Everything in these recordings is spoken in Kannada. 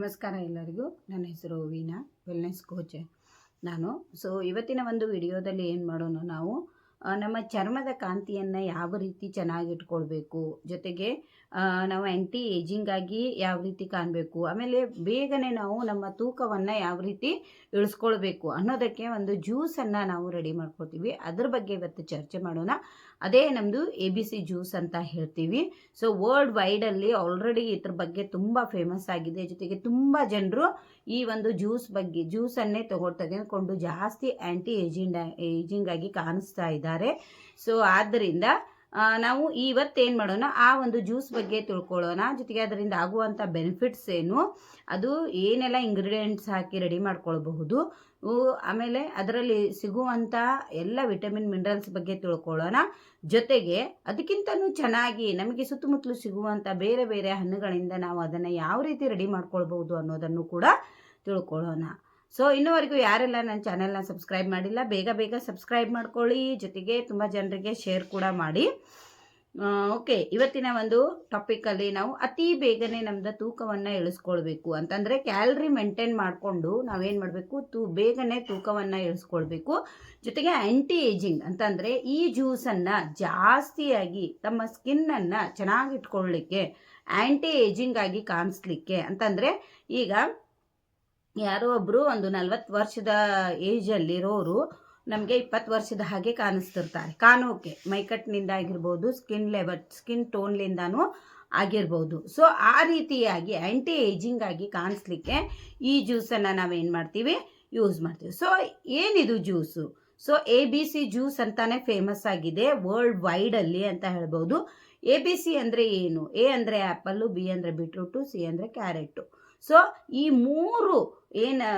ನಮಸ್ಕಾರ ಎಲ್ಲರಿಗೂ. ನನ್ನ ಹೆಸರು ವೀನಾ ವೆಲ್ನೆಸ್ ಕೋಚ್ ನಾನು ಸೊ ಇವತ್ತಿನ ಒಂದು ವಿಡಿಯೋದಲ್ಲಿ ಏನು ಮಾಡೋಣ ನಾವು ನಮ್ಮ ಚರ್ಮದ ಕಾಂತಿಯನ್ನು ಯಾವ ರೀತಿ ಚೆನ್ನಾಗಿಟ್ಕೊಳ್ಬೇಕು, ಜೊತೆಗೆ ನಾವು ಆ್ಯಂಟಿ ಏಜಿಂಗಾಗಿ ಯಾವ ರೀತಿ ಕಾಣಬೇಕು, ಆಮೇಲೆ ಬೇಗನೆ ನಾವು ನಮ್ಮ ತೂಕವನ್ನು ಯಾವ ರೀತಿ ಇಳಿಸ್ಕೊಳ್ಬೇಕು ಅನ್ನೋದಕ್ಕೆ ಒಂದು ಜ್ಯೂಸನ್ನು ನಾವು ರೆಡಿ ಮಾಡ್ಕೊಳ್ತೀವಿ. ಅದ್ರ ಬಗ್ಗೆ ಇವತ್ತು ಚರ್ಚೆ ಮಾಡೋಣ. ಅದೇ ನಮ್ಮದು ಎ ಬಿ ಸಿ ಜ್ಯೂಸ್ ಅಂತ ಹೇಳ್ತೀವಿ. ಸೊ ವರ್ಲ್ಡ್ ವೈಡಲ್ಲಿ ಆಲ್ರೆಡಿ ಇದ್ರ ಬಗ್ಗೆ ತುಂಬ ಫೇಮಸ್ ಆಗಿದೆ. ಜೊತೆಗೆ ತುಂಬ ಜನರು ಈ ಒಂದು ಜ್ಯೂಸ್ ಬಗ್ಗೆ ಜ್ಯೂಸನ್ನೇ ತಗೊ ತೆಗೆದುಕೊಂಡು ಜಾಸ್ತಿ ಆ್ಯಂಟಿ ಏಜಿಂಗ್ ಏಜಿಂಗ್ ಆಗಿ ಕಾಣಿಸ್ತಾ ಇದ್ದಾರೆ. ಸೊ ಆದ್ದರಿಂದ ನಾವು ಇವತ್ತೇನು ಮಾಡೋಣ, ಆ ಒಂದು ಜ್ಯೂಸ್ ಬಗ್ಗೆ ತಿಳ್ಕೊಳ್ಳೋಣ. ಜೊತೆಗೆ ಅದರಿಂದ ಆಗುವಂಥ ಬೆನಿಫಿಟ್ಸ್ ಏನು, ಅದು ಏನೆಲ್ಲ ಇಂಗ್ರೀಡಿಯೆಂಟ್ಸ್ ಹಾಕಿ ರೆಡಿ ಮಾಡ್ಕೊಳ್ಬಹುದು. ಆಮೇಲೆ ಅದರಲ್ಲಿ ಸಿಗುವಂಥ ಎಲ್ಲ ವಿಟಮಿನ್ ಮಿನರಲ್ಸ್ ಬಗ್ಗೆ ತಿಳ್ಕೊಳ್ಳೋಣ. ಜೊತೆಗೆ ಅದಕ್ಕಿಂತನೂ ಚೆನ್ನಾಗಿ ನಮಗೆ ಸುತ್ತಮುತ್ತಲು ಸಿಗುವಂಥ ಬೇರೆ ಬೇರೆ ಹಣ್ಣುಗಳಿಂದ ನಾವು ಅದನ್ನು ಯಾವ ರೀತಿ ರೆಡಿ ಮಾಡ್ಕೊಳ್ಬಹುದು ಅನ್ನೋದನ್ನು ಕೂಡ ತಿಳ್ಕೊಳ್ಳೋಣ. ಸೊ ಇನ್ನುವರೆಗೂ ಯಾರೆಲ್ಲ ನನ್ನ ಚಾನೆಲ್ನ ಸಬ್ಸ್ಕ್ರೈಬ್ ಮಾಡಿಲ್ಲ, ಬೇಗ ಬೇಗ ಸಬ್ಸ್ಕ್ರೈಬ್ ಮಾಡ್ಕೊಳ್ಳಿ. ಜೊತೆಗೆ ತುಂಬ ಜನರಿಗೆ ಶೇರ್ ಕೂಡ ಮಾಡಿ. ಓಕೆ, ಇವತ್ತಿನ ಒಂದು ಟಾಪಿಕಲ್ಲಿ ನಾವು ಅತಿ ಬೇಗನೆ ನಮ್ದು ತೂಕವನ್ನು ಇಳಿಸ್ಕೊಳ್ಬೇಕು ಅಂತಂದರೆ ಕ್ಯಾಲ್ರಿ ಮೇಂಟೈನ್ ಮಾಡಿಕೊಂಡು ನಾವೇನು ಮಾಡಬೇಕು? ತೂ, ಬೇಗನೆ ತೂಕವನ್ನು ಇಳಿಸ್ಕೊಳ್ಬೇಕು. ಜೊತೆಗೆ ಆ್ಯಂಟಿ ಏಜಿಂಗ್ ಅಂತಂದರೆ ಈ ಜ್ಯೂಸನ್ನು ಜಾಸ್ತಿಯಾಗಿ ತಮ್ಮ ಸ್ಕಿನ್ನನ್ನು ಚೆನ್ನಾಗಿ ಇಟ್ಕೊಳ್ಳಿಕ್ಕೆ ಆ್ಯಂಟಿ ಏಜಿಂಗ್ ಆಗಿ ಕಾಣಿಸ್ಲಿಕ್ಕೆ ಅಂತಂದರೆ ಈಗ ಯಾರೋ ಒಬ್ಬರು ಒಂದು ನಲ್ವತ್ತು ವರ್ಷದ ಏಜಲ್ಲಿರೋರು ನಮಗೆ ಇಪ್ಪತ್ತು ವರ್ಷದ ಹಾಗೆ ಕಾಣಿಸ್ತಿರ್ತಾರೆ. ಕಾಣೋಕೆ ಮೈಕಟ್ಟಿನಿಂದ ಆಗಿರ್ಬೋದು ಸ್ಕಿನ್ ಲೆವಲ್ ಸ್ಕಿನ್ ಟೋನ್ಲಿಂದನೂ ಆಗಿರ್ಬೋದು. ಸೊ ಆ ರೀತಿಯಾಗಿ ಆ್ಯಂಟಿ ಏಜಿಂಗ್ ಆಗಿ ಕಾಣಿಸ್ಲಿಕ್ಕೆ ಈ ಜ್ಯೂಸನ್ನು ನಾವೇನು ಮಾಡ್ತೀವಿ? ಯೂಸ್ ಮಾಡ್ತೀವಿ. ಸೊ ಏನಿದು juice so A B C juice ಅಂತಾನೆ ಫೇಮಸ್ ಆಗಿದೆ ವರ್ಲ್ಡ್ ವೈಡಲ್ಲಿ ಅಂತ ಹೇಳ್ಬೋದು. ಎ ಬಿ ಸಿ ಅಂದರೆ ಏನು? ಎ ಅಂದರೆ ಆ್ಯಪಲ್ಲು ಬಿ ಅಂದರೆ ಬೀಟ್ರೂಟು ಸಿ ಅಂದರೆ ಕ್ಯಾರೆಟು ಸೊ ಈ ಮೂರು ಏನು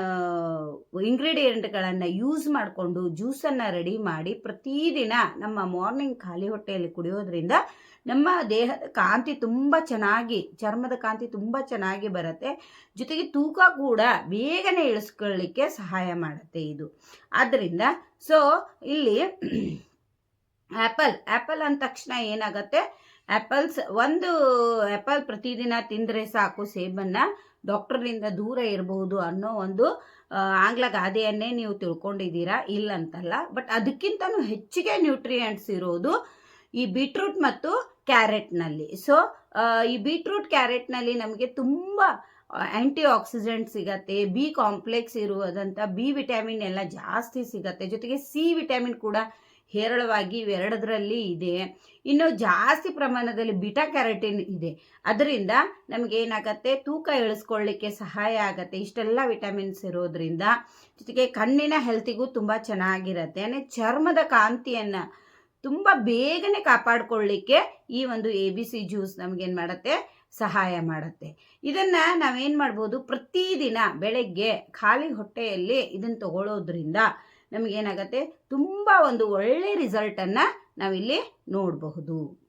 ಇಂಗ್ರೀಡಿಯೆಂಟ್ಗಳನ್ನು ಯೂಸ್ ಮಾಡಿಕೊಂಡು ಜ್ಯೂಸನ್ನು ರೆಡಿ ಮಾಡಿ ಪ್ರತಿದಿನ ನಮ್ಮ ಮಾರ್ನಿಂಗ್ ಖಾಲಿ ಹೊಟ್ಟೆಯಲ್ಲಿ ಕುಡಿಯೋದ್ರಿಂದ ನಮ್ಮ ದೇಹದ ಕಾಂತಿ ತುಂಬ ಚೆನ್ನಾಗಿ, ಚರ್ಮದ ಕಾಂತಿ ತುಂಬ ಚೆನ್ನಾಗಿ ಬರುತ್ತೆ. ಜೊತೆಗೆ ತೂಕ ಕೂಡ ಬೇಗನೆ ಇಳಿಸ್ಕೊಳ್ಳಿಕ್ಕೆ ಸಹಾಯ ಮಾಡುತ್ತೆ ಇದು. ಆದ್ದರಿಂದ ಸೊ ಇಲ್ಲಿ ಆ್ಯಪಲ್ ಆ್ಯಪಲ್ ಅಂದ ತಕ್ಷಣ ಏನಾಗುತ್ತೆ? ಆ್ಯಪಲ್ಸ್ ಒಂದು ಆ್ಯಪಲ್ ಪ್ರತಿದಿನ ತಿಂದರೆ ಸಾಕು ಸೇಬನ್ನು. ಡಾಕ್ಟರ್ನಿಂದ ದೂರ ಇರಬಹುದು ಅನ್ನೋ ಒಂದು ಆಂಗ್ಲ ಗಾದೆಯನ್ನೇ ನೀವು ತಿಳ್ಕೊಂಡಿದ್ದೀರಾ? ಇಲ್ಲಂತಲ್ಲ. ಬಟ್ ಅದಕ್ಕಿಂತನೂ ಹೆಚ್ಚಿಗೆ ನ್ಯೂಟ್ರಿಯೆಂಟ್ಸ್ ಇರೋದು ಈ ಬೀಟ್ರೂಟ್ ಮತ್ತು ಕ್ಯಾರೆಟ್ನಲ್ಲಿ. ಸೊ ಈ ಬೀಟ್ರೂಟ್ ಕ್ಯಾರೆಟ್ನಲ್ಲಿ ನಮಗೆ ತುಂಬ ಆ್ಯಂಟಿ ಆಕ್ಸಿಡೆಂಟ್ ಸಿಗತ್ತೆ, ಬಿ ಕಾಂಪ್ಲೆಕ್ಸ್ ಇರುವುದಂಥ ಬಿ ವಿಟಮಿನ್ ಎಲ್ಲ ಜಾಸ್ತಿ ಸಿಗತ್ತೆ, ಜೊತೆಗೆ ಸಿ ವಿಟಮಿನ್ ಕೂಡ ಹೇರಳವಾಗಿ ಇವೆರಡರಲ್ಲಿ ಇದೆ. ಇನ್ನು ಜಾಸ್ತಿ ಪ್ರಮಾಣದಲ್ಲಿ ಬಿಟಾ ಕ್ಯಾರಟಿನ್ ಇದೆ. ಅದರಿಂದ ನಮಗೇನಾಗತ್ತೆ ತೂಕ ಇಳಿಸ್ಕೊಳ್ಳಿಕ್ಕೆ ಸಹಾಯ ಆಗತ್ತೆ. ಇಷ್ಟೆಲ್ಲ ವಿಟಮಿನ್ಸ್ ಇರೋದ್ರಿಂದ ಜೊತೆಗೆ ಕಣ್ಣಿನ ಹೆಲ್ತಿಗೂ ತುಂಬ ಚೆನ್ನಾಗಿರತ್ತೆ. ಅಂದರೆ ಚರ್ಮದ ಕಾಂತಿಯನ್ನು ತುಂಬ ಬೇಗನೆ ಕಾಪಾಡಿಕೊಳ್ಳಿಕ್ಕೆ ಈ ಒಂದು ಎ ಬಿ ಸಿ ಜ್ಯೂಸ್ ನಮಗೇನು ಮಾಡುತ್ತೆ? ಸಹಾಯ ಮಾಡುತ್ತೆ. ಇದನ್ನು ನಾವೇನು ಮಾಡ್ಬೋದು? ಪ್ರತಿದಿನ ಬೆಳಗ್ಗೆ ಖಾಲಿ ಹೊಟ್ಟೆಯಲ್ಲಿ ಇದನ್ನು ತಗೊಳ್ಳೋದ್ರಿಂದ ನಮಗೇನಾಗತ್ತೆ? ತುಂಬ ಒಂದು ಒಳ್ಳೆ ರಿಸಲ್ಟನ್ನು ನಾವಿಲ್ಲಿ ನೋಡಬಹುದು.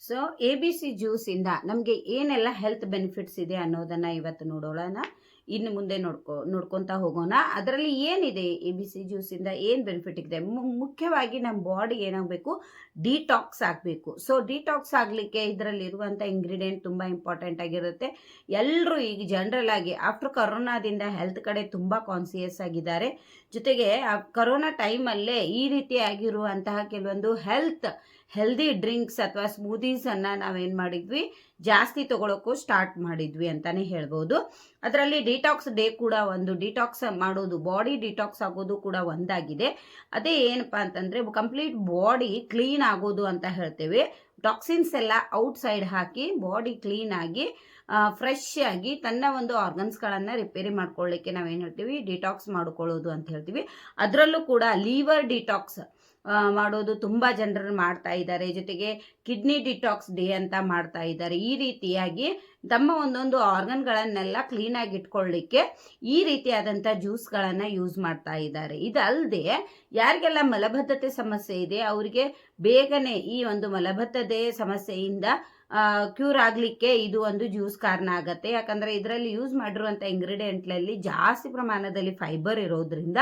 ಸೊ ಎ ಬಿ ಸಿ ಜ್ಯೂಸಿಂದ ನಮಗೆ ಏನೆಲ್ಲ ಹೆಲ್ತ್ ಬೆನಿಫಿಟ್ಸ್ ಇದೆ ಅನ್ನೋದನ್ನು ಇವತ್ತು ನೋಡೋಣ. ಇನ್ನು ಮುಂದೆ ನೋಡ್ಕೊ, ನೋಡ್ಕೊತಾ ಹೋಗೋಣ. ಅದರಲ್ಲಿ ಏನಿದೆ ಎ ಬಿ ಸಿ ಜ್ಯೂಸಿಂದ ಏನು ಬೆನಿಫಿಟ್ ಇದೆ? ಮುಖ್ಯವಾಗಿ ನಮ್ಮ ಬಾಡಿ ಏನಾಗಬೇಕು? ಡಿಟಾಕ್ಸ್ ಆಗಬೇಕು. ಸೊ ಡಿಟಾಕ್ಸ್ ಆಗಲಿಕ್ಕೆ ಇದರಲ್ಲಿರುವಂಥ ಇಂಗ್ರೀಡಿಯೆಂಟ್ ತುಂಬ ಇಂಪಾರ್ಟೆಂಟ್ ಆಗಿರುತ್ತೆ. ಎಲ್ಲರೂ ಈಗ ಜನರಲ್ ಆಗಿ ಆಫ್ಟರ್ ಕರೋನಾದಿಂದ ಹೆಲ್ತ್ ಕಡೆ ತುಂಬ ಕಾನ್ಸಿಯಸ್ ಆಗಿದ್ದಾರೆ. ಜೊತೆಗೆ, ಆ ಕರೋನಾ ಟೈಮಲ್ಲೇ ಈ ರೀತಿಯಾಗಿರುವಂತಹ ಕೆಲವೊಂದು ಹೆಲ್ತ್ ಹೆಲ್ದಿ ಡ್ರಿಂಕ್ಸ್ ಅಥವಾ ಸ್ಮೂದೀಸನ್ನು ನಾವೇನು ಮಾಡಿದ್ವಿ? ಜಾಸ್ತಿ ತಗೊಳ್ಳೋಕ್ಕೂ ಸ್ಟಾರ್ಟ್ ಮಾಡಿದ್ವಿ ಅಂತಲೇ ಹೇಳ್ಬೋದು. ಅದರಲ್ಲಿ ಡಿಟಾಕ್ಸ್ ಡೇ ಕೂಡ ಒಂದು ಡಿಟಾಕ್ಸ್ ಮಾಡೋದು ಬಾಡಿ ಡಿಟಾಕ್ಸ್ ಆಗೋದು ಕೂಡ ಒಂದಾಗಿದೆ. ಅದೇ ಏನಪ್ಪ ಅಂತಂದರೆ ಕಂಪ್ಲೀಟ್ ಬಾಡಿ ಕ್ಲೀನ್ ಆಗೋದು ಅಂತ ಹೇಳ್ತೇವೆ. ಟಾಕ್ಸಿನ್ಸ್ ಎಲ್ಲ ಔಟ್ ಸೈಡ್ ಹಾಕಿ ಬಾಡಿ ಕ್ಲೀನ್ ಆಗಿ ಫ್ರೆಶ್ ಆಗಿ ತನ್ನ ಒಂದು ಆರ್ಗನ್ಸ್ಗಳನ್ನು ರಿಪೇರಿ ಮಾಡ್ಕೊಳ್ಳಿಕ್ಕೆ ನಾವೇನು ಹೇಳ್ತೀವಿ? ಡಿಟಾಕ್ಸ್ ಮಾಡ್ಕೊಳ್ಳೋದು ಅಂತ ಹೇಳ್ತೀವಿ. ಅದರಲ್ಲೂ ಕೂಡ ಲೀವರ್ ಡಿಟಾಕ್ಸ್ ಮಾಡೋದು ತುಂಬ ಜನರು ಮಾಡ್ತಾ ಇದ್ದಾರೆ. ಜೊತೆಗೆ ಕಿಡ್ನಿ ಡಿಟಾಕ್ಸ್ ಡೇ ಅಂತ ಮಾಡ್ತಾ ಇದ್ದಾರೆ. ಈ ರೀತಿಯಾಗಿ ತಮ್ಮ ಒಂದೊಂದು ಆರ್ಗನ್ಗಳನ್ನೆಲ್ಲ ಕ್ಲೀನಾಗಿ ಇಟ್ಕೊಳ್ಳಿಕ್ಕೆ ಈ ರೀತಿಯಾದಂಥ ಜ್ಯೂಸ್ಗಳನ್ನು ಯೂಸ್ ಮಾಡ್ತಾ ಇದ್ದಾರೆ. ಇದಲ್ಲದೆ ಯಾರಿಗೆಲ್ಲ ಮಲಬದ್ಧತೆ ಸಮಸ್ಯೆ ಇದೆ, ಅವರಿಗೆ ಬೇಗನೆ ಈ ಒಂದು ಮಲಬದ್ಧತೆ ಸಮಸ್ಯೆಯಿಂದ ಕ್ಯೂರ್ ಆಗಲಿಕ್ಕೆ ಇದು ಒಂದು ಜ್ಯೂಸ್ ಕಾರಣ ಆಗುತ್ತೆ. ಯಾಕಂದರೆ ಇದರಲ್ಲಿ ಯೂಸ್ ಮಾಡಿರುವಂಥ ಇಂಗ್ರೀಡಿಯೆಂಟ್ಲಲ್ಲಿ ಜಾಸ್ತಿ ಪ್ರಮಾಣದಲ್ಲಿ ಫೈಬರ್ ಇರೋದ್ರಿಂದ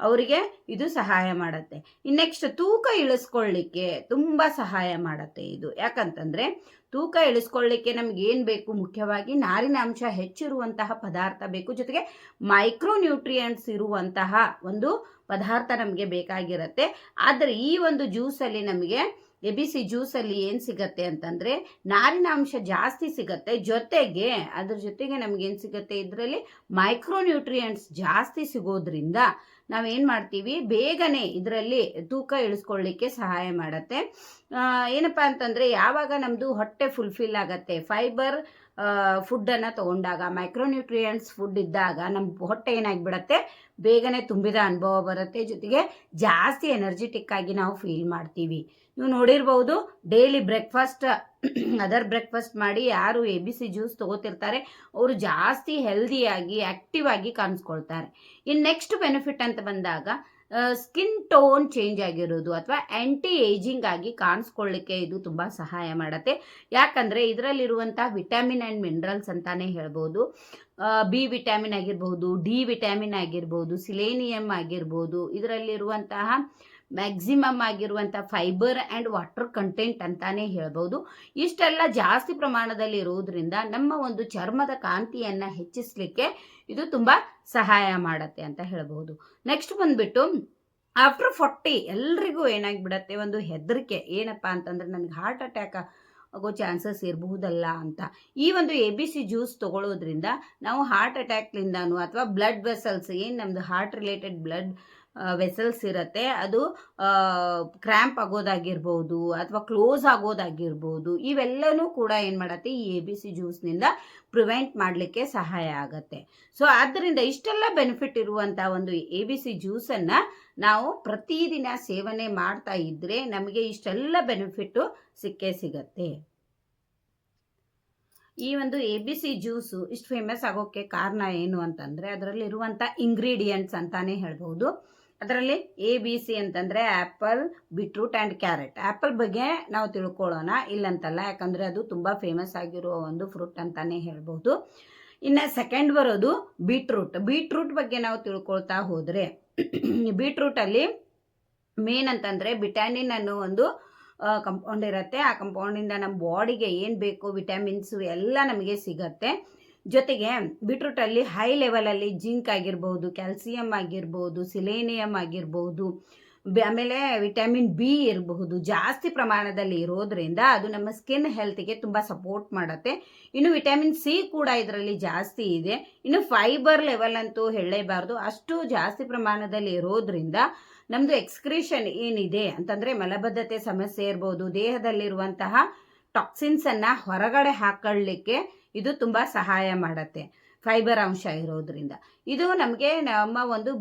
ಅವರಿಗೆ ಇದು ಸಹಾಯ ಮಾಡುತ್ತೆ. ನೆಕ್ಸ್ಟ್ ತೂಕ ಇಳಿಸ್ಕೊಳ್ಳಿಕ್ಕೆ ತುಂಬ ಸಹಾಯ ಮಾಡುತ್ತೆ ಇದು. ಯಾಕಂತಂದರೆ ತೂಕ ಇಳಿಸ್ಕೊಳ್ಳಿಕ್ಕೆ ನಮ್ಗೆ ಏನು ಬೇಕು? ಮುಖ್ಯವಾಗಿ ನಾರಿನಾಂಶ ಹೆಚ್ಚಿರುವಂತಹ ಪದಾರ್ಥ ಬೇಕು. ಜೊತೆಗೆ ಮೈಕ್ರೋ ನ್ಯೂಟ್ರಿಯೆಂಟ್ಸ್ ಇರುವಂತಹ ಒಂದು ಪದಾರ್ಥ ನಮಗೆ ಬೇಕಾಗಿರುತ್ತೆ. ಆದರೆ ಈ ಒಂದು ಜ್ಯೂಸಲ್ಲಿ ನಮಗೆ ಎ ಬಿ ಸಿ ಜ್ಯೂಸಲ್ಲಿ ಏನು ಸಿಗತ್ತೆ ಅಂತಂದರೆ ನಾರಿನಾಂಶ ಜಾಸ್ತಿ ಸಿಗತ್ತೆ. ಜೊತೆಗೆ ಅದ್ರ ಜೊತೆಗೆ ನಮ್ಗೆ ಏನು ಸಿಗತ್ತೆ? ಇದರಲ್ಲಿ ಮೈಕ್ರೋ ನ್ಯೂಟ್ರಿಯೆಂಟ್ಸ್ ಜಾಸ್ತಿ ಸಿಗೋದ್ರಿಂದ ನಾವೇನು ಮಾಡ್ತೀವಿ? ಬೇಗನೆ ಇದರಲ್ಲಿ ತೂಕ ಇಳಿಸ್ಕೊಳ್ಳಿಕ್ಕೆ ಸಹಾಯ ಮಾಡುತ್ತೆ. ಏನಪ್ಪ ಅಂತಂದರೆ ಯಾವಾಗ ನಮ್ಮದು ಹೊಟ್ಟೆ ಫುಲ್ಫಿಲ್ ಆಗತ್ತೆ? ಫೈಬರ್ ಫುಡ್ಡನ್ನು ತಗೊಂಡಾಗ ಮೈಕ್ರೋನ್ಯೂಟ್ರಿಯೆಂಟ್ಸ್ ಫುಡ್ ಇದ್ದಾಗ ನಮ್ಮ ಹೊಟ್ಟೆ ಏನಾಗಿಬಿಡತ್ತೆ? ಬೇಗನೆ ತುಂಬಿದ ಅನುಭವ ಬರುತ್ತೆ. ಜೊತೆಗೆ ಜಾಸ್ತಿ ಎನರ್ಜೆಟಿಕ್ ಆಗಿ ನಾವು ಫೀಲ್ ಮಾಡ್ತೀವಿ. ನೀವು ನೋಡಿರ್ಬೋದು ಡೈಲಿ ಬ್ರೇಕ್ಫಾಸ್ಟ್ ಅದರ್ ಬ್ರೇಕ್ಫಾಸ್ಟ್ ಮಾಡಿ ಯಾರು ಎ ಬಿ ಸಿ ಜ್ಯೂಸ್ ತೊಗೋತಿರ್ತಾರೆ, ಅವರು ಜಾಸ್ತಿ ಹೆಲ್ದಿಯಾಗಿ ಆ್ಯಕ್ಟಿವ್ ಆಗಿ ಕಾಣಿಸ್ಕೊಳ್ತಾರೆ. ಇನ್ನು ನೆಕ್ಸ್ಟ್ ಬೆನಿಫಿಟ್ ಅಂತ ಬಂದಾಗ ಸ್ಕಿನ್ ಟೋನ್ ಚೇಂಜ್ ಆಗಿರೋದು ಅಥವಾ ಆ್ಯಂಟಿ ಏಜಿಂಗ್ ಆಗಿ ಕಾಣಿಸ್ಕೊಳ್ಳಿಕ್ಕೆ ಇದು ತುಂಬ ಸಹಾಯ ಮಾಡುತ್ತೆ. ಯಾಕಂದರೆ ಇದರಲ್ಲಿರುವಂಥ ವಿಟಮಿನ್ ಆ್ಯಂಡ್ ಮಿನರಲ್ಸ್ ಅಂತಾನೆ ಹೇಳ್ಬೋದು. ಬಿ ವಿಟಮಿನ್ ಆಗಿರ್ಬೋದು ಡಿ ವಿಟಮಿನ್ ಆಗಿರ್ಬೋದು ಸಿಲೇನಿಯಮ್ ಆಗಿರ್ಬೋದು, ಇದರಲ್ಲಿರುವಂತಹ ಮ್ಯಾಕ್ಸಿಮಮ್ ಆಗಿರುವಂಥ ಫೈಬರ್ ಆ್ಯಂಡ್ ವಾಟರ್ ಕಂಟೆಂಟ್ ಅಂತಾನೆ ಹೇಳ್ಬೋದು. ಇಷ್ಟೆಲ್ಲ ಜಾಸ್ತಿ ಪ್ರಮಾಣದಲ್ಲಿ ಇರುವುದರಿಂದ ನಮ್ಮ ಒಂದು ಚರ್ಮದ ಕಾಂತಿಯನ್ನು ಹೆಚ್ಚಿಸಲಿಕ್ಕೆ ಇದು ತುಂಬ ಸಹಾಯ ಮಾಡುತ್ತೆ ಅಂತ ಹೇಳ್ಬೋದು. ನೆಕ್ಸ್ಟ್ ಬಂದ್ಬಿಟ್ಟು ಆಫ್ಟರ್ ಫಾರ್ಟಿ ಎಲ್ರಿಗೂ ಏನಾಗಿಬಿಡತ್ತೆ? ಒಂದು ಹೆದರಿಕೆ. ಏನಪ್ಪ ಅಂತಂದ್ರೆ, ನನಗೆ ಹಾರ್ಟ್ ಅಟ್ಯಾಕ್ ಆಗೋ ಚಾನ್ಸಸ್ ಇರಬಹುದಲ್ಲ ಅಂತ. ಈ ಒಂದು ಎ ಬಿ ಸಿ ಜ್ಯೂಸ್ ತಗೊಳ್ಳೋದ್ರಿಂದ ನಾವು ಹಾರ್ಟ್ ಅಟ್ಯಾಕ್ಲಿಂದನೂ ಅಥವಾ ಬ್ಲಡ್ ವೆಸಲ್ಸ್ ಏನು ನಮ್ಮದು ಹಾರ್ಟ್ ರಿಲೇಟೆಡ್ ಬ್ಲಡ್ ವೆಸಲ್ಸ್ ಇರುತ್ತೆ. ಅದು ಕ್ರ್ಯಾಂಪ್ ಆಗೋದಾಗಿರ್ಬೋದು ಅಥವಾ ಕ್ಲೋಸ್ ಆಗೋದಾಗಿರ್ಬೋದು ಇವೆಲ್ಲನೂ ಕೂಡ ಏನು ಮಾಡುತ್ತೆ, ಈ ಎ ಬಿ ಸಿ ಜ್ಯೂಸ್ನಿಂದ ಪ್ರಿವೆಂಟ್ ಮಾಡಲಿಕ್ಕೆ ಸಹಾಯ ಆಗುತ್ತೆ. ಸೊ ಆದ್ದರಿಂದ ಇಷ್ಟೆಲ್ಲ ಬೆನಿಫಿಟ್ ಇರುವಂಥ ಒಂದು ಎ ಬಿ ಸಿ ಜ್ಯೂಸನ್ನು ನಾವು ಪ್ರತಿದಿನ ಸೇವನೆ ಮಾಡ್ತಾ ಇದ್ದರೆ ನಮಗೆ ಇಷ್ಟೆಲ್ಲ ಬೆನಿಫಿಟ್ಟು ಸಿಕ್ಕೇ ಸಿಗತ್ತೆ. ಈ ಒಂದು ಎ ಬಿ ಸಿ ಜ್ಯೂಸು ಇಷ್ಟು ಫೇಮಸ್ ಆಗೋಕ್ಕೆ ಕಾರಣ ಏನು ಅಂತಂದರೆ ಅದರಲ್ಲಿರುವಂಥ ಇಂಗ್ರೀಡಿಯೆಂಟ್ಸ್ ಅಂತಾನೆ ಹೇಳ್ಬೋದು. ಅದರಲ್ಲಿ ಎ ಬಿ ಸಿ ಅಂತಂದರೆ apple beetroot and carrot apple ಬಗ್ಗೆ ನಾವು ತಿಳ್ಕೊಳ್ಳೋಣ, ಇಲ್ಲಂತಲ್ಲ, ಯಾಕಂದರೆ ಅದು ತುಂಬ ಫೇಮಸ್ ಆಗಿರೋ ಒಂದು ಫ್ರೂಟ್ ಅಂತಲೇ ಹೇಳ್ಬೋದು. ಇನ್ನು ಸೆಕೆಂಡ್ ಬರೋದು ಬೀಟ್ರೂಟ್ ಬೀಟ್ರೂಟ್ ಬಗ್ಗೆ ನಾವು ತಿಳ್ಕೊಳ್ತಾ ಹೋದರೆ ಬೀಟ್ರೂಟಲ್ಲಿ ಮೇನ್ ಅಂತಂದರೆ ವಿಟಾಮಿನ್ ಅನ್ನೋ ಒಂದು ಕಂಪೌಂಡ್ ಇರುತ್ತೆ. ಆ ಕಂಪೌಂಡಿಂದ ನಮ್ಮ ಬಾಡಿಗೆ ಏನು ಬೇಕು ವಿಟಮಿನ್ಸು ಎಲ್ಲ ನಮಗೆ ಸಿಗತ್ತೆ. ಜೊತೆಗೆ ಬೀಟ್ರೂಟಲ್ಲಿ ಹೈ ಲೆವೆಲಲ್ಲಿ ಜಿಂಕ್ ಆಗಿರ್ಬೋದು ಕ್ಯಾಲ್ಸಿಯಂ ಆಗಿರ್ಬೋದು ಸಿಲೇನಿಯಂ ಆಗಿರ್ಬೋದು ಆಮೇಲೆ ವಿಟಮಿನ್ ಬಿ ಇರಬಹುದು, ಜಾಸ್ತಿ ಪ್ರಮಾಣದಲ್ಲಿ ಇರೋದ್ರಿಂದ ಅದು ನಮ್ಮ ಸ್ಕಿನ್ ಹೆಲ್ತ್ಗೆ ತುಂಬ ಸಪೋರ್ಟ್ ಮಾಡುತ್ತೆ. ಇನ್ನು ವಿಟಮಿನ್ ಸಿ ಕೂಡ ಇದರಲ್ಲಿ ಜಾಸ್ತಿ ಇದೆ. ಇನ್ನು ಫೈಬರ್ ಲೆವೆಲ್ ಅಂತೂ ಹೇಳಲೇಬಾರ್ದು. ಅಷ್ಟು ಜಾಸ್ತಿ ಪ್ರಮಾಣದಲ್ಲಿ ಇರೋದ್ರಿಂದ ನಮ್ಮದು ಎಕ್ಸ್ಕ್ರೀಷನ್ ಏನಿದೆ ಅಂತಂದರೆ ಮಲಬದ್ಧತೆ ಸಮಸ್ಯೆ ಇರ್ಬೋದು, ದೇಹದಲ್ಲಿರುವಂತಹ ಟಾಕ್ಸಿನ್ಸನ್ನು ಹೊರಗಡೆ ಹಾಕೊಳ್ಳಿಕ್ಕೆ ಇದು ತುಂಬ ಸಹಾಯ ಮಾಡುತ್ತೆ. ಫೈಬರ್ ಅಂಶ ಇರೋದ್ರಿಂದ. ಇದು ನಮಗೆ ನಮ್ಮ ಒಂದು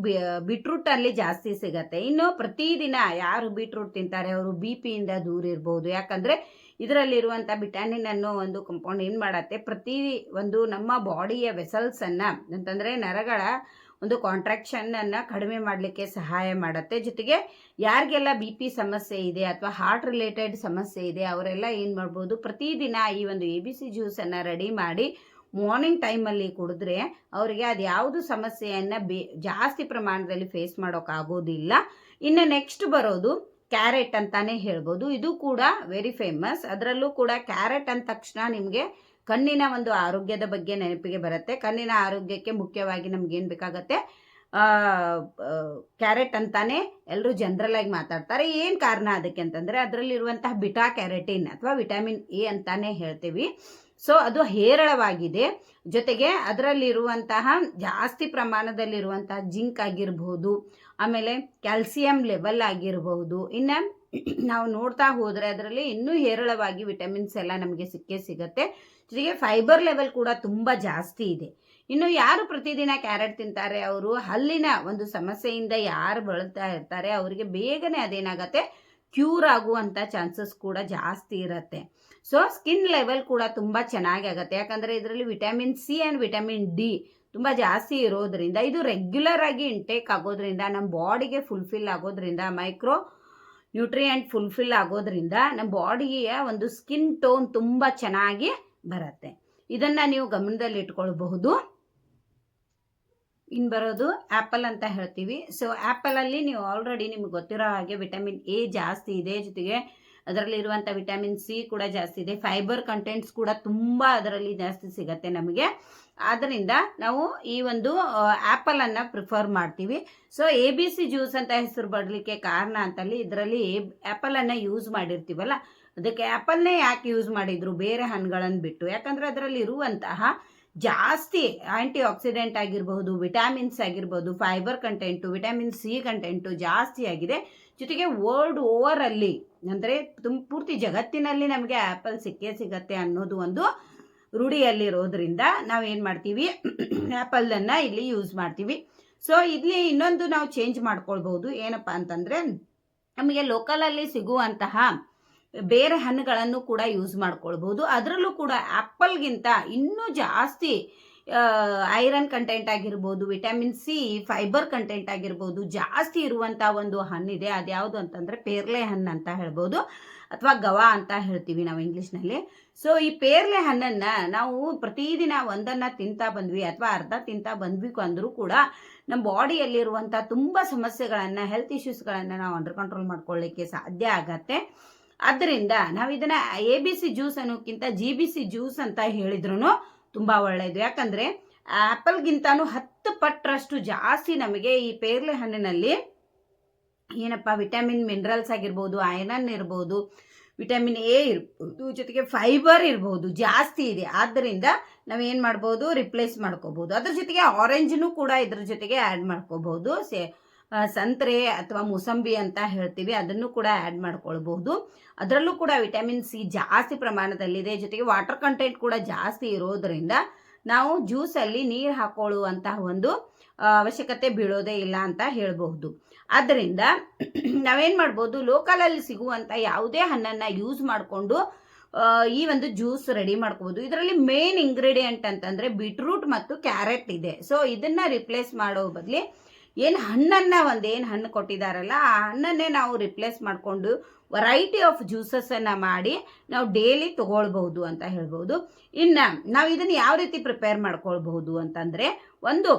ಬಿಟ್ರೂಟಲ್ಲಿ ಜಾಸ್ತಿ ಸಿಗತ್ತೆ. ಇನ್ನು ಪ್ರತಿದಿನ ಯಾರು ಬೀಟ್ರೂಟ್ ತಿಂತಾರೆ, ಅವರು ಬಿ ಪಿಯಿಂದ ದೂರ ಇರ್ಬೋದು. ಯಾಕಂದರೆ ಇದರಲ್ಲಿರುವಂಥ ಬಿಟಾನಿನ್ ಅನ್ನೋ ಒಂದು ಕಂಪೌಂಡ್ ಏನು ಮಾಡತ್ತೆ? ಪ್ರತಿ ಒಂದು ನಮ್ಮ ಬಾಡಿಯ ವೆಸಲ್ಸನ್ನು ಅಂತಂದರೆ ನರಗಳ ಒಂದು ಕಾಂಟ್ರಾಕ್ಷನನ್ನು ಕಡಿಮೆ ಮಾಡಲಿಕ್ಕೆ ಸಹಾಯ ಮಾಡುತ್ತೆ. ಜೊತೆಗೆ ಯಾರಿಗೆಲ್ಲ ಬಿ ಪಿ ಸಮಸ್ಯೆ ಇದೆ ಅಥವಾ ಹಾರ್ಟ್ ರಿಲೇಟೆಡ್ ಸಮಸ್ಯೆ ಇದೆ, ಅವರೆಲ್ಲ ಏನು ಮಾಡ್ಬೋದು? ಪ್ರತಿದಿನ ಈ ಒಂದು ಎ ಬಿ ಸಿ ಜ್ಯೂಸನ್ನು ರೆಡಿ ಮಾಡಿ ಮಾರ್ನಿಂಗ್ ಟೈಮಲ್ಲಿ ಕುಡಿದ್ರೆ ಅವರಿಗೆ ಅದು ಯಾವುದು ಸಮಸ್ಯೆಯನ್ನು ಬೇ, ಜಾಸ್ತಿ ಪ್ರಮಾಣದಲ್ಲಿ ಫೇಸ್ ಮಾಡೋಕ್ಕಾಗೋದಿಲ್ಲ ಇನ್ನು ನೆಕ್ಸ್ಟ್ ಬರೋದು ಕ್ಯಾರೆಟ್ ಅಂತಾನೆ ಹೇಳ್ಬೋದು. ಇದು ಕೂಡ ವೆರಿ ಫೇಮಸ್ ಅದರಲ್ಲೂ ಕೂಡ ಕ್ಯಾರೆಟ್ ಅಂದ ತಕ್ಷಣ ನಿಮಗೆ ಕಣ್ಣಿನ ಒಂದು ಆರೋಗ್ಯದ ಬಗ್ಗೆ ನೆನಪಿಗೆ ಬರುತ್ತೆ. ಕಣ್ಣಿನ ಆರೋಗ್ಯಕ್ಕೆ ಮುಖ್ಯವಾಗಿ ನಮ್ಗೇನು ಬೇಕಾಗತ್ತೆ? ಕ್ಯಾರೆಟ್ ಅಂತಾನೆ ಎಲ್ಲರೂ ಜನರಲ್ ಆಗಿ ಮಾತಾಡ್ತಾರೆ. ಏನು ಕಾರಣ ಅದಕ್ಕೆ ಅಂತಂದರೆ ಅದರಲ್ಲಿರುವಂತಹ ಬಿಟಾ ಕ್ಯಾರೆಟಿನ್ ಅಥವಾ ವಿಟಮಿನ್ ಎ ಅಂತಾನೆ ಹೇಳ್ತೀವಿ. ಸೊ, ಅದು ಹೇರಳವಾಗಿದೆ. ಜೊತೆಗೆ ಅದರಲ್ಲಿರುವಂತಹ ಜಾಸ್ತಿ ಪ್ರಮಾಣದಲ್ಲಿರುವಂತಹ ಜಿಂಕ್ ಆಗಿರಬಹುದು, ಆಮೇಲೆ ಕ್ಯಾಲ್ಸಿಯಂ ಲೆವೆಲ್ ಆಗಿರಬಹುದು. ಇನ್ನು ನಾವು ನೋಡ್ತಾ ಹೋದರೆ ಅದರಲ್ಲಿ ಇನ್ನೂ ಹೇರಳವಾಗಿ ವಿಟಮಿನ್ಸ್ ಎಲ್ಲ ನಮಗೆ ಸಿಕ್ಕೇ ಸಿಗುತ್ತೆ. ಜೊತೆಗೆ ಫೈಬರ್ ಲೆವೆಲ್ ಕೂಡ ತುಂಬ ಜಾಸ್ತಿ ಇದೆ. ಇನ್ನು ಯಾರು ಪ್ರತಿದಿನ ಕ್ಯಾರೆಟ್ ತಿಂತಾರೆ? ಅವರು ಹಲ್ಲಿನ ಒಂದು ಸಮಸ್ಯೆಯಿಂದ ಯಾರು ಬಳಲ್ತಾ ಇರ್ತಾರೆ? ಅವರಿಗೆ ಬೇಗನೆ ಅದೇನಾಗತ್ತೆ? ಕ್ಯೂರ್ ಆಗುವಂಥ ಚಾನ್ಸಸ್ ಕೂಡ ಜಾಸ್ತಿ ಇರುತ್ತೆ. ಸೊ ಸ್ಕಿನ್ ಲೆವೆಲ್ ಕೂಡ ತುಂಬ ಚೆನ್ನಾಗಿ ಆಗುತ್ತೆ. ಯಾಕಂದರೆ ಇದರಲ್ಲಿ vitamin C and vitamin D ತುಂಬ ಜಾಸ್ತಿ ಇರೋದ್ರಿಂದ, ಇದು ರೆಗ್ಯುಲರ್ ಆಗಿ ಇಂಟೇಕ್ ಆಗೋದ್ರಿಂದ ನಮ್ಮ ಬಾಡಿಗೆ ಫುಲ್ಫಿಲ್ ಆಗೋದ್ರಿಂದ ಮೈಕ್ರೋ ನ್ಯೂಟ್ರಿಯೆಂಟ್ ಫುಲ್ಫಿಲ್ ಆಗೋದ್ರಿಂದ ನಮ್ಮ ಬಾಡಿಯ ಒಂದು ಸ್ಕಿನ್ ಟೋನ್ ತುಂಬ ಚೆನ್ನಾಗಿ ಬರುತ್ತೆ. ಇದನ್ನು ನೀವು ಗಮನದಲ್ಲಿ ಇಟ್ಕೊಳ್ಬಹುದು. ಇನ್ನು ಬರೋದು ಆ್ಯಪಲ್ ಅಂತ ಹೇಳ್ತೀವಿ. ಸೊ ಆ್ಯಪಲಲ್ಲಿ ನೀವು ಆಲ್ರೆಡಿ ನಿಮ್ಗೆ ಗೊತ್ತಿರೋ ಹಾಗೆ ವಿಟಮಿನ್ ಎ ಜಾಸ್ತಿ ಇದೆ ಜೊತೆಗೆ ಅದರಲ್ಲಿರುವಂಥ ವಿಟಮಿನ್ ಸಿ ಕೂಡ ಜಾಸ್ತಿ ಇದೆ. ಫೈಬರ್ ಕಂಟೆಂಟ್ಸ್ ಕೂಡ ತುಂಬ ಅದರಲ್ಲಿ ಜಾಸ್ತಿ ಸಿಗತ್ತೆ ನಮಗೆ. ಆದ್ದರಿಂದ ನಾವು ಈ ಒಂದು ಆ್ಯಪಲನ್ನು ಪ್ರಿಫರ್ ಮಾಡ್ತೀವಿ. So A B C juice ಅಂತ ಹೆಸರು ಬರಲಿಕ್ಕೆ ಕಾರಣ ಅಂತಲ್ಲಿ ಇದರಲ್ಲಿ ಆ್ಯಪಲನ್ನು ಯೂಸ್ ಮಾಡಿರ್ತೀವಲ್ಲ ಅದಕ್ಕೆ ಆ್ಯಪಲ್ನೇ ಯಾಕೆ ಯೂಸ್ ಮಾಡಿದ್ರು? ಬೇರೆ ಹಣ್ಣುಗಳನ್ನು ಬಿಟ್ಟು. ಯಾಕಂದರೆ ಅದರಲ್ಲಿ ಇರುವಂತಹ ಜಾಸ್ತಿ ಆ್ಯಂಟಿ ಆಕ್ಸಿಡೆಂಟ್ ಆಗಿರಬಹುದು, ವಿಟಮಿನ್ಸ್ ಆಗಿರ್ಬೋದು fibre content, vitamin C content ಜಾಸ್ತಿ ಆಗಿದೆ. ಜೊತೆಗೆ ವರ್ಲ್ಡ್ ಓವರಲ್ಲಿ ಅಂದರೆ ತುಂ ಪೂರ್ತಿ ಜಗತ್ತಿನಲ್ಲಿ ನಮಗೆ ಆ್ಯಪಲ್ ಸಿಕ್ಕೇ ಸಿಗತ್ತೆ ಅನ್ನೋದು ಒಂದು ರೂಢಿಯಲ್ಲಿರೋದ್ರಿಂದ ಏನು ಮಾಡ್ತೀವಿ? ಆ್ಯಪಲನ್ನು ಇಲ್ಲಿ ಯೂಸ್ ಮಾಡ್ತೀವಿ. ಸೊ, ಇಲ್ಲಿ ಇನ್ನೊಂದು ನಾವು ಚೇಂಜ್ ಮಾಡ್ಕೊಳ್ಬೋದು ಏನಪ್ಪ ಅಂತಂದರೆ, ನಮಗೆ ಲೋಕಲಲ್ಲಿ ಸಿಗುವಂತಹ ಬೇರೆ ಹಣ್ಣುಗಳನ್ನು ಕೂಡ ಯೂಸ್ ಮಾಡ್ಕೊಳ್ಬಹುದು. ಅದರಲ್ಲೂ ಕೂಡ ಆ್ಯಪಲ್ಗಿಂತ ಇನ್ನೂ ಜಾಸ್ತಿ ಐರನ್ ಕಂಟೆಂಟ್ ಆಗಿರ್ಬೋದು ವಿಟಮಿನ್ ಸಿ ಫೈಬರ್ ಕಂಟೆಂಟ್ ಆಗಿರ್ಬೋದು, ಜಾಸ್ತಿ ಇರುವಂಥ ಒಂದು ಹಣ್ಣಿದೆ. ಅದ್ಯಾವುದು ಅಂತಂದರೆ ಪೇರ್ಲೆ ಹಣ್ಣು ಅಂತ ಹೇಳ್ಬೋದು, ಅಥವಾ ಗವಾ ಅಂತ ಹೇಳ್ತೀವಿ ನಾವು ಇಂಗ್ಲೀಷ್ನಲ್ಲಿ. ಸೊ ಈ ಪೇರ್ಲೆ ಹಣ್ಣನ್ನು ನಾವು ಪ್ರತಿದಿನ ಒಂದನ್ನು ತಿಂತಾ ಬಂದ್ವಿ, ಅಥವಾ ಅರ್ಧ ತಿಂತಾ ಬಂದ್ವಿ ಅಂದರೂ ಕೂಡ ನಮ್ಮ ಬಾಡಿಯಲ್ಲಿರುವಂಥ ತುಂಬ ಸಮಸ್ಯೆಗಳನ್ನು ಹೆಲ್ತ್ ಇಶ್ಯೂಸ್ಗಳನ್ನು ನಾವು ಅಂಡರ್ ಕಂಟ್ರೋಲ್ ಮಾಡ್ಕೊಳ್ಳಿಕ್ಕೆ ಸಾಧ್ಯ ಆಗತ್ತೆ. ಆದ್ದರಿಂದ ನಾವು ಇದನ್ನ ಎ ಬಿ ಸಿ ಜ್ಯೂಸ್ ಅನ್ನೋಕ್ಕಿಂತ ಜಿ ಬಿ ಸಿ ಜ್ಯೂಸ್ ಅಂತ ಹೇಳಿದ್ರು ತುಂಬ ಒಳ್ಳೆಯದು ಯಾಕಂದರೆ ಆ್ಯಪಲ್ಗಿಂತನೂ ಹತ್ತು ಪಟ್ಟರಷ್ಟು ಜಾಸ್ತಿ ನಮಗೆ ಈ ಪೇರ್ಲೆ ಹಣ್ಣಿನಲ್ಲಿ ಏನಪ್ಪ ವಿಟಮಿನ್ ಮಿನರಲ್ಸ್ ಆಗಿರ್ಬೋದು ಐರನ್ ಇರ್ಬೋದು ವಿಟಮಿನ್ ಎ ಇರ್ಬೋದು, ಜೊತೆಗೆ ಫೈಬರ್ ಇರ್ಬೋದು ಜಾಸ್ತಿ ಇದೆ. ಆದ್ದರಿಂದ ಏನು ಮಾಡ್ಬೋದು? ರಿಪ್ಲೇಸ್ ಮಾಡ್ಕೋಬೋದು. ಅದ್ರ ಜೊತೆಗೆ ಆರೆಂಜ್ನು ಕೂಡ ಇದ್ರ ಜೊತೆಗೆ ಆ್ಯಡ್ ಮಾಡ್ಕೋಬೋದು. ಸೇ ಸಂತ್ರೆ ಅಥವಾ ಮೂಸಂಬಿ ಅಂತ ಹೇಳ್ತೀವಿ, ಅದನ್ನು ಕೂಡ ಆ್ಯಡ್ ಮಾಡ್ಕೊಳ್ಬಹುದು. ಅದರಲ್ಲೂ ಕೂಡ ವಿಟಮಿನ್ ಸಿ ಜಾಸ್ತಿ ಪ್ರಮಾಣದಲ್ಲಿದೆ. ಜೊತೆಗೆ ವಾಟರ್ ಕಂಟೆಂಟ್ ಕೂಡ ಜಾಸ್ತಿ ಇರೋದ್ರಿಂದ ನಾವು ಜ್ಯೂಸಲ್ಲಿ ನೀರು ಹಾಕೊಳ್ಳುವಂತಹ ಒಂದು ಅವಶ್ಯಕತೆ ಬೀಳೋದೇ ಇಲ್ಲ ಅಂತ ಹೇಳಬಹುದು. ಆದ್ದರಿಂದ ನಾವೇನು ಮಾಡ್ಬೋದು ಲೋಕಲಲ್ಲಿ ಸಿಗುವಂಥ ಯಾವುದೇ ಹಣ್ಣನ್ನು ಯೂಸ್ ಮಾಡಿಕೊಂಡು ಈ ಒಂದು ಜ್ಯೂಸ್ ರೆಡಿ ಮಾಡ್ಕೋಬೋದು ಇದರಲ್ಲಿ ಮೇನ್ ಇಂಗ್ರೀಡಿಯೆಂಟ್ ಅಂತಂದರೆ ಬೀಟ್ರೂಟ್ ಮತ್ತು ಕ್ಯಾರೆಟ್ ಇದೆ. ಸೊ ಇದನ್ನು ರಿಪ್ಲೇಸ್ ಮಾಡೋ ಬದಲಿ ಏನು ಹಣ್ಣನ್ನು ಒಂದೇನು ಹಣ್ಣು ಕೊಟ್ಟಿದ್ದಾರಲ್ಲ ಆ ಹಣ್ಣನ್ನೇ ನಾವು ರಿಪ್ಲೇಸ್ ಮಾಡಿಕೊಂಡು ವೆರೈಟಿ ಆಫ್ ಜ್ಯೂಸಸನ್ನು ಮಾಡಿ ನಾವು ಡೈಲಿ ತೊಗೊಳ್ಬಹುದು ಅಂತ ಹೇಳ್ಬೋದು ಇನ್ನು ನಾವು ಇದನ್ನು ಯಾವ ರೀತಿ ಪ್ರಿಪೇರ್ ಮಾಡ್ಕೊಳ್ಬಹುದು ಅಂತಂದರೆ ಒಂದು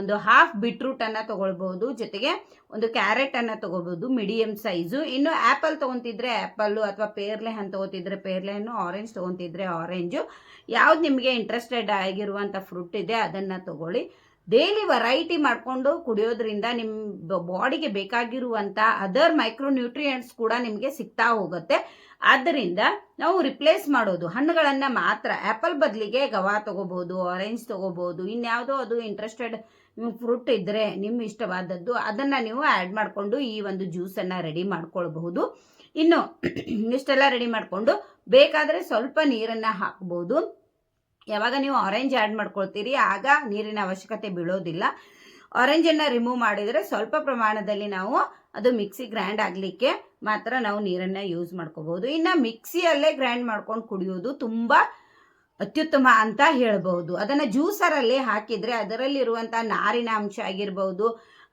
ಒಂದು ಹಾಫ್ ಬಿಟ್ರೂಟನ್ನು ತೊಗೊಳ್ಬಹುದು, ಜೊತೆಗೆ ಒಂದು ಕ್ಯಾರೆಟನ್ನು ತೊಗೋಬೋದು ಮೀಡಿಯಮ್ ಸೈಜು ಇನ್ನು ಆ್ಯಪಲ್ ತೊಗೊತಿದ್ರೆ ಆ್ಯಪಲ್ಲು ಅಥವಾ ಪೇರ್ಲೆ ಹಣ್ಣು ತೊಗೊತಿದ್ರೆ ಪೇರ್ಲೆ ಹಣ್ಣು ಆರೆಂಜ್ ತೊಗೊತಿದ್ರೆ ಆರೆಂಜು ಯಾವ್ದು ನಿಮಗೆ ಇಂಟ್ರೆಸ್ಟೆಡ್ ಆಗಿರುವಂಥ ಫ್ರೂಟ್ ಇದೆ ಅದನ್ನು ತೊಗೊಳ್ಳಿ. ಡೈಲಿ ವೆರೈಟಿ ಮಾಡಿಕೊಂಡು ಕುಡಿಯೋದ್ರಿಂದ ನಿಮ್ಮ ಬಾಡಿಗೆ ಬೇಕಾಗಿರುವಂಥ ಅದರ್ ಮೈಕ್ರೋ ನ್ಯೂಟ್ರಿಯೆಂಟ್ಸ್ ಕೂಡ ನಿಮಗೆ ಸಿಗ್ತಾ ಹೋಗುತ್ತೆ. ಆದ್ದರಿಂದ ನಾವು ರಿಪ್ಲೇಸ್ ಮಾಡೋದು. ಹಣ್ಣುಗಳನ್ನು ಮಾತ್ರ. ಆ್ಯಪಲ್ ಬದಲಿಗೆ ಗವಾ ತೊಗೋಬೋದು ಆರೆಂಜ್ ತೊಗೋಬೋದು, ಇನ್ಯಾವುದೋ ಅದು ಇಂಟ್ರೆಸ್ಟೆಡ್ ಫ್ರೂಟ್ ಇದ್ದರೆ ನಿಮ್ಮ ಇಷ್ಟವಾದದ್ದು ಅದನ್ನು ನೀವು ಆ್ಯಡ್ ಮಾಡಿಕೊಂಡು ಈ ಒಂದು ಜ್ಯೂಸನ್ನು ರೆಡಿ ಮಾಡ್ಕೊಳ್ಬಹುದು. ಇನ್ನು ಇಷ್ಟೆಲ್ಲ ರೆಡಿ ಮಾಡಿಕೊಂಡು ಬೇಕಾದರೆ ಸ್ವಲ್ಪ ನೀರನ್ನು ಹಾಕ್ಬೋದು. ಯಾವಾಗ ನೀವು ಆರೆಂಜ್ ಆ್ಯಡ್ ಮಾಡ್ಕೊಳ್ತೀರಿ, ಆಗ ನೀರಿನ ಅವಶ್ಯಕತೆ ಬೀಳೋದಿಲ್ಲ. ಆರೆಂಜನ್ನು ರಿಮೂವ್ ಮಾಡಿದರೆ ಸ್ವಲ್ಪ ಪ್ರಮಾಣದಲ್ಲಿ ನಾವು ಅದು ಮಿಕ್ಸಿ ಗ್ರ್ಯಾಂಡ್ ಆಗಲಿಕ್ಕೆ ಮಾತ್ರ ನಾವು ನೀರನ್ನು ಯೂಸ್ ಮಾಡ್ಕೋಬಹುದು ಇನ್ನು ಮಿಕ್ಸಿಯಲ್ಲೇ ಗ್ರೈಂಡ್ ಮಾಡ್ಕೊಂಡು ಕುಡಿಯೋದು ತುಂಬ ಅತ್ಯುತ್ತಮ ಅಂತ ಹೇಳ್ಬೋದು. ಅದನ್ನು ಜ್ಯೂಸರಲ್ಲಿ ಹಾಕಿದರೆ ಅದರಲ್ಲಿರುವಂಥ ನಾರಿನ ಅಂಶ ಆಗಿರ್ಬೋದು,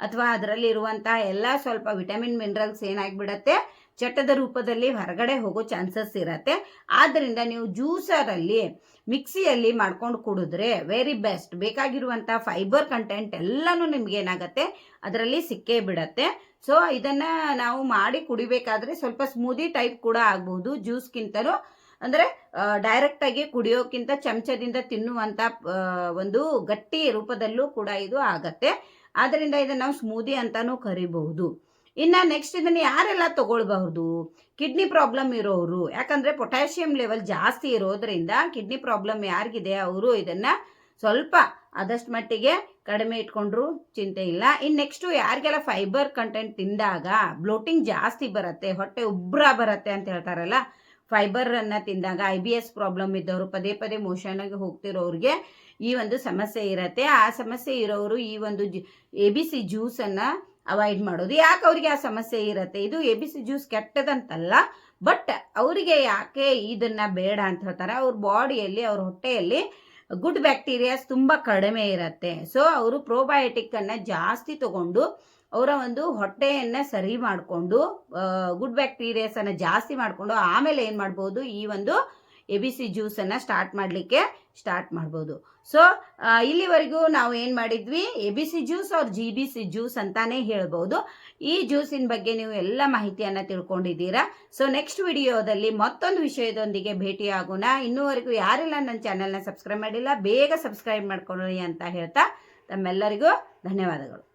ಅಥವಾ ಅದರಲ್ಲಿರುವಂಥ ಎಲ್ಲ ಸ್ವಲ್ಪ ವಿಟಮಿನ್ ಮಿನರಲ್ಸ್ ಏನಾಗಿಬಿಡತ್ತೆ ಚಟ್ಟದ ರೂಪದಲ್ಲಿ ಹೊರಗಡೆ ಹೋಗೋ ಚಾನ್ಸಸ್ ಇರತ್ತೆ. ಆದ್ದರಿಂದ ನೀವು ಜ್ಯೂಸರಲ್ಲಿ, ಮಿಕ್ಸಿಯಲ್ಲಿ ಮಾಡ್ಕೊಂಡು ಕುಡಿದ್ರೆ ವೆರಿ ಬೆಸ್ಟ್ ಬೇಕಾಗಿರುವಂಥ ಫೈಬರ್ ಕಂಟೆಂಟ್ ಎಲ್ಲನೂ ನಿಮ್ಗೆ ಏನಾಗುತ್ತೆ? ಅದರಲ್ಲಿ ಸಿಕ್ಕೇ ಬಿಡತ್ತೆ. ಸೊ ಇದನ್ನು ನಾವು ಮಾಡಿ ಕುಡಿಬೇಕಾದ್ರೆ ಸ್ವಲ್ಪ ಸ್ಮೂದಿ ಟೈಪ್ ಕೂಡ ಆಗ್ಬೋದು ಜ್ಯೂಸ್ಗಿಂತಲೂ. ಅಂದರೆ ಡೈರೆಕ್ಟಾಗಿ ಕುಡಿಯೋಕ್ಕಿಂತ ಚಮಚದಿಂದ ತಿನ್ನುವಂಥ ಒಂದು ಗಟ್ಟಿ ರೂಪದಲ್ಲೂ ಕೂಡ ಇದು ಆಗತ್ತೆ. ಆದ್ದರಿಂದ ಇದನ್ನು ನಾವು ಸ್ಮೂದಿ ಅಂತಲೂ ಕರಿಬಹುದು. ಇನ್ನು ನೆಕ್ಸ್ಟ್ ಇದನ್ನು ಯಾರೆಲ್ಲ ತಗೊಳ್ಬಹುದು? ಕಿಡ್ನಿ ಪ್ರಾಬ್ಲಮ್ ಇರೋರು ಯಾಕಂದರೆ ಪೊಟ್ಯಾಸಿಯಂ ಲೆವೆಲ್ ಜಾಸ್ತಿ ಇರೋದ್ರಿಂದ ಕಿಡ್ನಿ ಪ್ರಾಬ್ಲಮ್ ಯಾರಿಗಿದೆ ಅವರು ಇದನ್ನು ಸ್ವಲ್ಪ ಆದಷ್ಟು ಮಟ್ಟಿಗೆ ಕಡಿಮೆ ಇಟ್ಕೊಂಡ್ರು ಚಿಂತೆ ಇಲ್ಲ. ಇನ್ನು ನೆಕ್ಸ್ಟು ಯಾರಿಗೆಲ್ಲ ಫೈಬರ್ ಕಂಟೆಂಟ್ ತಿಂದಾಗ ಬ್ಲೋಟಿಂಗ್ ಜಾಸ್ತಿ ಬರುತ್ತೆ, ಹೊಟ್ಟೆ ಉಬ್ರ ಬರುತ್ತೆ ಅಂತ ಹೇಳ್ತಾರಲ್ಲ ಫೈಬರನ್ನು ತಿಂದಾಗ ಐ ಬಿ ಎಸ್ ಪ್ರಾಬ್ಲಮ್ ಇದ್ದವರು, ಪದೇ ಪದೇ ಮೋಷನ್ಗೆ ಹೋಗ್ತಿರೋರಿಗೆ ಈ ಒಂದು ಸಮಸ್ಯೆ ಇರುತ್ತೆ. ಆ ಸಮಸ್ಯೆ ಇರೋರು ಈ ಒಂದು ಎ ಬಿ ಸಿ ಜ್ಯೂಸನ್ನು ಅವಾಯ್ಡ್ ಮಾಡೋದು. ಯಾಕೆ ಅವರಿಗೆ ಆ ಸಮಸ್ಯೆ ಇರುತ್ತೆ? ಇದು ಎ ಬಿ ಸಿ ಜ್ಯೂಸ್ ಕೆಟ್ಟದಂತಲ್ಲ ಬಟ್ ಅವರಿಗೆ ಯಾಕೆ ಇದನ್ನು ಬೇಡ ಅಂತ ಹೇಳ್ತಾರೆ. ಅವ್ರ ಬಾಡಿಯಲ್ಲಿ ಅವ್ರ ಹೊಟ್ಟೆಯಲ್ಲಿ ಗುಡ್ ಬ್ಯಾಕ್ಟೀರಿಯಾಸ್ ತುಂಬ ಕಡಿಮೆ ಇರುತ್ತೆ. ಸೊ ಅವರು ಪ್ರೋಬಯೋಟಿಕ್ಕನ್ನು ಜಾಸ್ತಿ ತಗೊಂಡು ಅವರ ಒಂದು ಹೊಟ್ಟೆಯನ್ನು ಸರಿ ಮಾಡಿಕೊಂಡು ಗುಡ್ ಬ್ಯಾಕ್ಟೀರಿಯಾಸನ್ನು ಜಾಸ್ತಿ ಮಾಡಿಕೊಂಡು ಆಮೇಲೆ ಏನು ಮಾಡ್ಬೋದು? ಈ ಒಂದು ಎ ಬಿ ಸಿ ಜ್ಯೂಸನ್ನು ಸ್ಟಾರ್ಟ್ ಮಾಡಲಿಕ್ಕೆ ಸ್ಟಾರ್ಟ್ ಮಾಡ್ಬೋದು. ಸೊ ಇಲ್ಲಿವರೆಗೂ ನಾವು ಏನು ಮಾಡಿದ್ವಿ? ಎ ಬಿ ಸಿ ಜ್ಯೂಸ್ ಅವ್ರ ಜಿ ಬಿ ಸಿ ಜ್ಯೂಸ್ ಅಂತಾನೆ ಹೇಳ್ಬೋದು. ಈ ಜ್ಯೂಸಿನ ಬಗ್ಗೆ ನೀವು ಎಲ್ಲ ಮಾಹಿತಿಯನ್ನು ತಿಳ್ಕೊಂಡಿದ್ದೀರಾ? ಸೊ ನೆಕ್ಸ್ಟ್ ವಿಡಿಯೋದಲ್ಲಿ ಮತ್ತೊಂದು ವಿಷಯದೊಂದಿಗೆ ಭೇಟಿಯಾಗೋಣ. ಇನ್ನೂವರೆಗೂ ಯಾರೆಲ್ಲ ನನ್ನ ಚಾನೆಲ್ನ ಸಬ್ಸ್ಕ್ರೈಬ್ ಮಾಡಿಲ್ಲ, ಬೇಗ ಸಬ್ಸ್ಕ್ರೈಬ್ ಮಾಡ್ಕೊಳ್ಳಿ ಅಂತ ಹೇಳ್ತಾ ತಮ್ಮೆಲ್ಲರಿಗೂ ಧನ್ಯವಾದಗಳು.